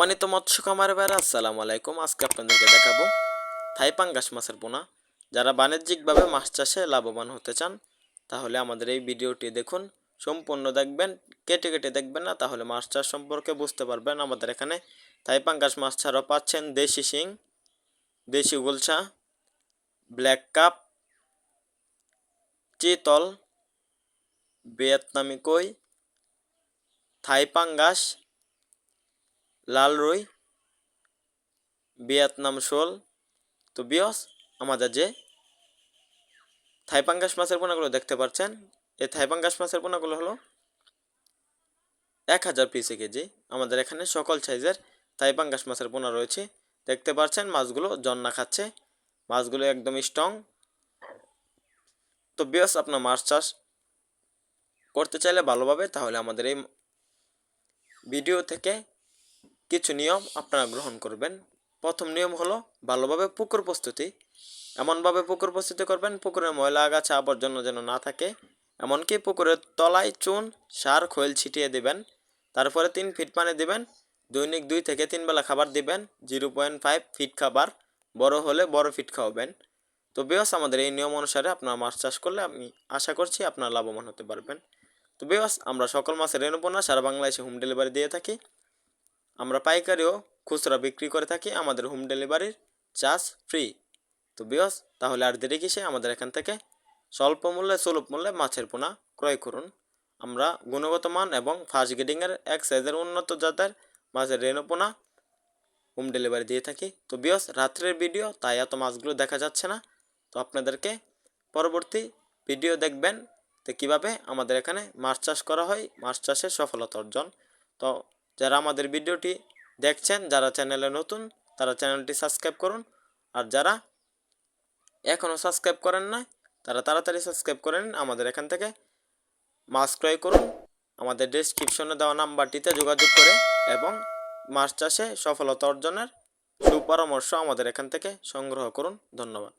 সম্মানিত মৎস্য খামার ভাইরা আসসালামু আলাইকুম। আজকে আপনাদেরকে দেখাবো থাই পাঙ্গাস মাছের পোনা। যারা বাণিজ্যিকভাবে মাছ চাষে লাভবান হতে চান, তাহলে আমাদের এই ভিডিওটি দেখুন, সম্পূর্ণ দেখবেন, কেটে কেটে দেখবেন না, তাহলে মাছ চাষ সম্পর্কে বুঝতে পারবেন। আমাদের এখানে থাই পাঙ্গাস মাছ ছাড়াও পাচ্ছেন দেশি শিং, দেশি গুলশা ব্ল্যাক কাপ, চিতল, ভিয়েতনামি কই, থাই পাঙ্গাস লাল রুই ভিয়েতনাম শোল তো বিয়স আমাদের যে থাইপাঙ্গাস মাছের পোনাগুলো দেখতে পাচ্ছেন। এই থাইপাঙ্গাস মাছের পোনাগুলো হলো এক হাজার পিসে কেজি। আমাদের এখানে সকল সাইজের থাইপাঙ্গাস মাছের পোনা রয়েছে। দেখতে পাচ্ছেন মাছগুলো জন্না খাচ্ছে। মাছগুলো একদম স্ট্রং। তো বিয়স আপনার মাছ চাষ করতে চাইলে ভালোভাবে তাহলে আমাদের এই ভিডিও থেকে কিছু নিয়ম আপনারা গ্রহণ করবেন। প্রথম নিয়ম হলো, ভালোভাবে পুকুর প্রস্তুতি। এমনভাবে পুকুর প্রস্তুতি করবেন পুকুরের ময়লা, আগাছা, আবর্জনা যেন না থাকে। এমনকি পুকুরের তলায় চুন, সার, খোল ছিটিয়ে দিবেন। তারপরে তিন ফিট পানি দিবেন, দৈনিক দুই থেকে তিন বেলা খাবার দিবেন, জিরো পয়েন্ট ফাইভ ফিট খাবার। বড় হলে বড় ফিট খাওয়াবেন। তো বেওয়াস আমাদের এই নিয়ম অনুসারে আপনারা মাছ চাষ করলে আমি আশা করছি আপনারা লাভবান হতে পারবেন। তো বেওয়াস আমরা সকল মাছের রেণুপোনা সারা বাংলাদেশে হোম ডেলিভারি দিয়ে থাকি। আমরা পাইকারিও খুচরা বিক্রি করে থাকি, আমাদের হোম ডেলিভারির চার্জ ফ্রি তো বিয়স তাহলে আর দেরি কিসে? আমাদের এখান থেকে স্বল্প মূল্যে, সুলভ মূল্যে মাছের পোনা ক্রয় করুন। আমরা গুণগত মান এবং ফার্স্ট গ্রেডিংয়ের এক সাইজের উন্নত জাতের মাছের রেণুপোনা হোম ডেলিভারি দিয়ে থাকি। তো বিয়স রাত্রের ভিডিও তাই এত মাছগুলো দেখা যাচ্ছে না। তো আপনাদেরকে পরবর্তী ভিডিও দেখবেন তো কীভাবে আমাদের এখানে মাছ চাষ করা হয়, মাছ চাষের সফলতা অর্জন। তো যারা আমাদের ভিডিওটি দেখছেন, যারা চ্যানেলে নতুন, তারা চ্যানেলটি সাবস্ক্রাইব করুন। আর যারা এখনও সাবস্ক্রাইব করেন না তারা তাড়াতাড়ি সাবস্ক্রাইব করেন আমাদের এখান থেকে মাছ ক্রয় করুন। আমাদের ডেসক্রিপশনে দেওয়া নাম্বারটিতে যোগাযোগ করে এবং মাছ চাষে সফলতা অর্জনের সুপরামর্শ আমাদের এখান থেকে সংগ্রহ করুন। ধন্যবাদ।